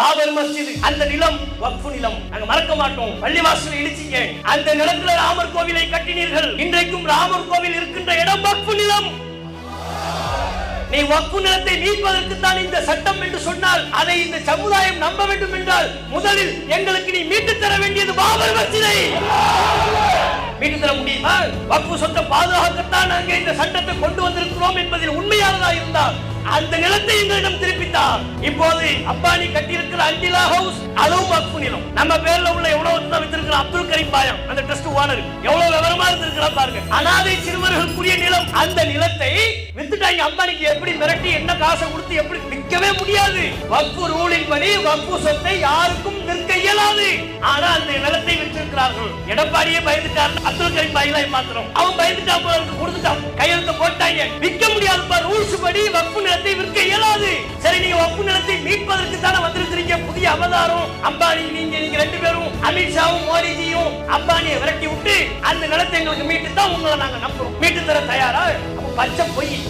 பாபர் மஸ்ஜித் அந்த நிலம் வக்ஃபு நிலம். நாங்க மறக்க மாட்டோம். பள்ளிவாசல் இடிச்சீங்க. அந்த நிலத்துல ராமர் கோவிலை கட்டினீர்கள். இன்றைக்கும் ராமர் கோவில் இருக்கின்ற இடம் வக்ஃபு நிலம். நீ வக்ஃபு நிலத்தை மீட்பதற்கு தான் இந்த சட்டம் என்று சொன்னால் அதை இந்த சமுதாயம் நம்ப வேண்டும் என்றால் முதலில் எங்களுக்கு நீ மீட்டு தர வேண்டியது பாபர் மஸ்ஜிதை. மீட்டு தர முடியுமா? வக்ஃபு சொத்தை பாதுகாக்கத்தான் நாங்கள் இந்த சட்டத்தை கொண்டு வந்திருக்கிறோம் என்பதில் உண்மை அந்த நிலத்தை எங்களிடம் திருப்பித்தார். இப்போது அப்பானி கட்டியிருக்கிற அஞ்சிலா ஹவுஸ் அதுவும் வக்ஃபு நிலம். நம்ம பேர்ல உள்ள எவ்வளவு தான் வித்திருக்கிற அப்துல் கரீம் பாயம் அந்த ட்ரஸ்ட் ஓனர் எவ்வளவு விவரமா இருந்திருக்கிறா பாருங்க. அனாதை சிறுவர்களுக்குரிய நிலம். அந்த நிலத்தை வித்துட்டாங்க. அம்பானிக்கு எப்படி மிரட்டி என்ன காசை கொடுத்து எப்படி விற்கவே முடியாது. வக்ஃபு ரூலின் படி வக்ஃபு சொத்தை யாருக்கும் விற்க இயலாது. ஆனா அந்த நிலத்தை விற்றிருக்கிறார்கள். எடப்பாடியே பயந்துட்டார் அப்துல் கரீம் பாயில மாத்திரம் அவன் பயந்துட்டா போல சரி நிலத்தை மீட்பதற்கு தானே வந்திருக்கிறீங்க? புதிய அவதாரம். அம்பானி நீங்க நீங்க ரெண்டு பேரும் அமித்ஷாவும் மோடிஜியும் அம்பானியை விரட்டி விட்டு அந்த நிலத்தை எங்களுக்கு மீட்டு தான் உங்களை நாங்க நம்புறோம். மீட்டு தர தயாரா? பச்சை பொய்.